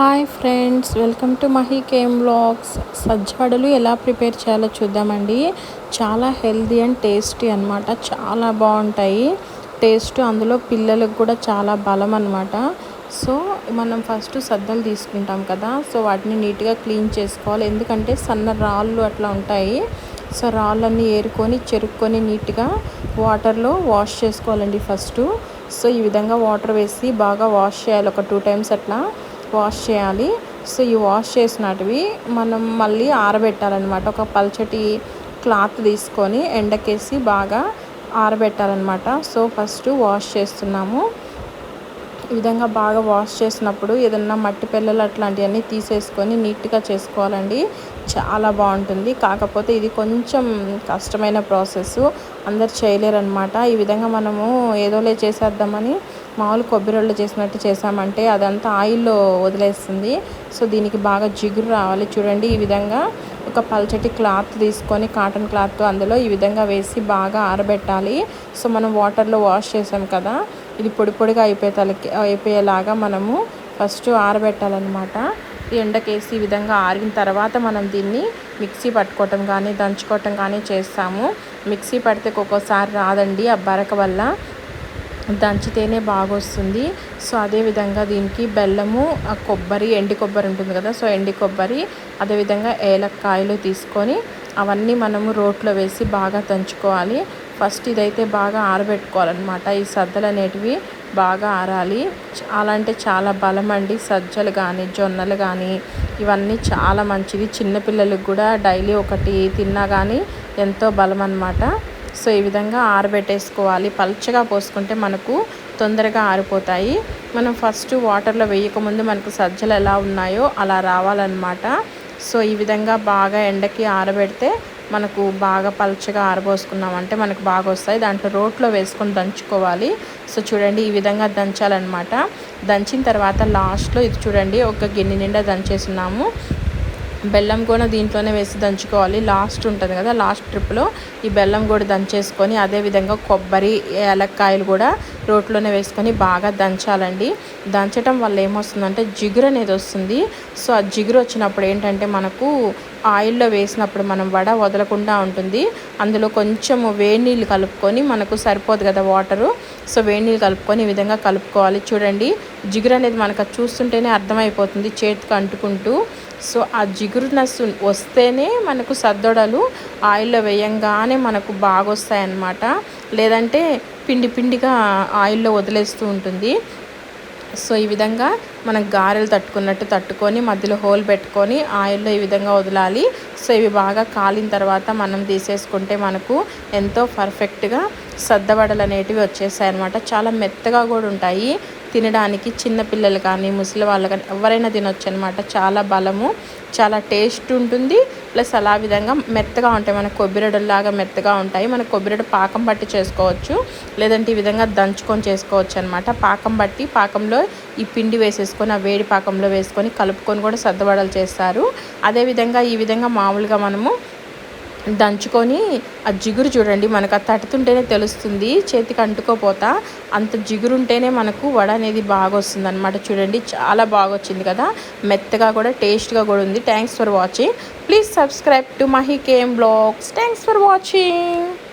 Hi friends welcome to Mahi came vlogs సజ్జాడలు ఎలా prepare చేయాలో చూద్దామండి. చాలా హెల్దీ అండ్ టేస్టీ అనమాట చాలా బాగుంటాయి. టేస్ట్ అందులో పిల్లలకు కూడా చాలా బలం అనమాట సో మనం ఫస్ట్ సద్దలు తీసుకుంటాం కదా సో వాటిని నీట్గా క్లీన్ చేసుకోవాలి. ఎందుకంటే సన్న రాళ్ళు అట్లా ఉంటాయి. సో రాళ్ళన్నీ ఏరుకొని చెరుక్కొని నీట్గా వాటర్లో వాష్ చేసుకోవాలండి ఫస్ట్. సో ఈ విధంగా వాటర్ వేసి బాగా వాష్ చేయాలి. ఒక టూ టైమ్స్ అట్లా. వాష్ చేయాలి. సో ఈ వాష్ చేసినటివి మనం మళ్ళీ ఆరబెట్టాలన్నమాట. ఒక పల్చటి క్లాత్ తీసుకొని ఎండకేసి బాగా ఆరబెట్టాలన్నమాట. సో ఫస్ట్ వాష్ చేస్తున్నాము. ఈ విధంగా బాగా వాష్ చేసినప్పుడు ఏదన్నా మట్టి పిల్లలు అట్లాంటివన్నీ తీసేసుకొని నీట్గా చేసుకోవాలండి. చాలా బాగుంటుంది. కాకపోతే ఇది కొంచెం కష్టమైన ప్రాసెస్ అందరు చేయలేరనమాట ఈ విధంగా మనము ఏదోలే చేసేద్దామని మామూలు కొబ్బరి రోళ్ళు చేసినట్టు చేసామంటే అదంతా ఆయిల్లో వదిలేస్తుంది. సో దీనికి బాగా జిగురు రావాలి. చూడండి ఈ విధంగా ఒక పల్చటి క్లాత్ తీసుకొని కాటన్ క్లాత్ అందులో ఈ విధంగా వేసి బాగా ఆరబెట్టాలి. సో మనం వాటర్లో వాష్ చేసాం కదా ఇది పొడి పొడిగా అయిపోయే అయిపోయేలాగా మనము ఫస్ట్ ఆరబెట్టాలన్నమాట. ఎండకేసి ఈ విధంగా ఆరిన తర్వాత మనం దీన్ని మిక్సీ పట్టుకోవటం కానీ దంచుకోవటం కానీ చేస్తాము. మిక్సీ పడితే ఒక్కొక్కసారి రాదండి ఆ బరక వల్ల. దంచితేనే బాగా వస్తుంది సో అదేవిధంగా దీనికి బెల్లము కొబ్బరి ఎండి కొబ్బరి ఉంటుంది కదా సో ఎండి కొబ్బరి అదేవిధంగా ఏలక్కాయలు తీసుకొని అవన్నీ మనము రోట్లో వేసి బాగా దంచుకోవాలి. ఫస్ట్ ఇదైతే బాగా ఆరబెట్టుకోవాలన్నమాట. ఈ సద్దలు అనేటివి బాగా ఆరాలి. చాలా అంటే చాలా బలం అండి. సజ్జలు కానీ జొన్నలు కానీ ఇవన్నీ చాలా మంచిది. చిన్నపిల్లలకు కూడా డైలీ ఒకటి తిన్నా కానీ ఎంతో బలం అన్నమాట సో ఈ విధంగా ఆరబెట్టేసుకోవాలి. పల్చగా పోసుకుంటే మనకు తొందరగా ఆరిపోతాయి. మనం ఫస్ట్ వాటర్లో వేయకముందు మనకు సజ్జలు ఎలా ఉన్నాయో అలా రావాలన్నమాట. సో ఈ విధంగా బాగా ఎండకి ఆరబెడితే మనకు బాగా పల్చగా ఆరబోసుకున్నామంటే మనకు బాగా వస్తాయి. దాంట్లో రోట్లో వేసుకొని దంచుకోవాలి. సో చూడండి ఈ విధంగా దంచాలన్నమాట. దంచిన తర్వాత లాస్ట్లో ఇది చూడండి ఒక గిన్నె నిండా దంచేసున్నాము. బెల్లం కూడా దీంట్లోనే వేసి దంచుకోవాలి. లాస్ట్ ఉంటుంది కదా లాస్ట్ ట్రిప్లో ఈ బెల్లం కూడా దంచేసుకొని అదేవిధంగా కొబ్బరి ఏలక్కాయలు కూడా రోట్లోనే వేసుకొని బాగా దంచాలండి. దంచటం వల్ల ఏమొస్తుందంటే జిగురు అనేది వస్తుంది. సో ఆ జిగురు వచ్చినప్పుడు ఏంటంటే మనకు ఆయిల్లో వేసినప్పుడు మనం వడ వదలకుండా ఉంటుంది. అందులో కొంచెము వేడి నీళ్ళు కలుపుకొని మనకు సరిపోదు కదా వాటరు. సో వేడి నీళ్ళు కలుపుకొని ఈ విధంగా కలుపుకోవాలి. చూడండి జిగురు అనేది మనకు చూస్తుంటేనే అర్థమైపోతుంది చేతికి అంటుకుంటూ. సో ఆ జిగురునస్ వస్తేనే మనకు సద్దొడలు ఆయిల్లో వేయంగానే మనకు బాగా వస్తాయన్నమాట లేదంటే పిండి పిండిగా ఆయిల్లో వదిలేస్తూ ఉంటుంది. సో ఈ విధంగా మనం గారెలు తట్టుకున్నట్టు తట్టుకొని మధ్యలో హోల్ పెట్టుకొని ఆయిల్లో ఈ విధంగా వదలాలి. సో ఇవి బాగా కాలిన తర్వాత మనం తీసేసుకుంటే మనకు ఎంతో పర్ఫెక్ట్గా సద్దవడలు అనేటివి వచ్చేసాయి అనమాట చాలా మెత్తగా కూడా ఉంటాయి. తినడానికి చిన్నపిల్లలు కానీ ముసలి వాళ్ళు కానీ ఎవరైనా తినొచ్చు అనమాట చాలా బలము చాలా టేస్ట్ ఉంటుంది. ప్లస్ అలా విధంగా మెత్తగా ఉంటాయి. మన కొబ్బరిడల్లాగా మెత్తగా ఉంటాయి. మన కొబ్బరిడ పాకం బట్టి చేసుకోవచ్చు. లేదంటే ఈ విధంగా దంచుకొని చేసుకోవచ్చు అనమాట పాకం బట్టి పాకంలో ఈ పిండి వేసేసుకొని ఆ వేడి పాకంలో వేసుకొని కలుపుకొని కూడా సర్దబడలు చేస్తారు. అదేవిధంగా ఈ విధంగా మామూలుగా మనము దంచుకొని ఆ జిగురు చూడండి మనకు అది తట్టుతుంటేనే తెలుస్తుంది చేతికి అంటుకోపోతా. అంత జిగురు ఉంటేనే మనకు వడ అనేది బాగా వస్తుంది అనమాట చూడండి చాలా బాగా వచ్చింది కదా. మెత్తగా కూడా టేస్ట్గా కూడా ఉంది. Thanks for watching. Please subscribe to Mahi came vlogs. Thanks for watching.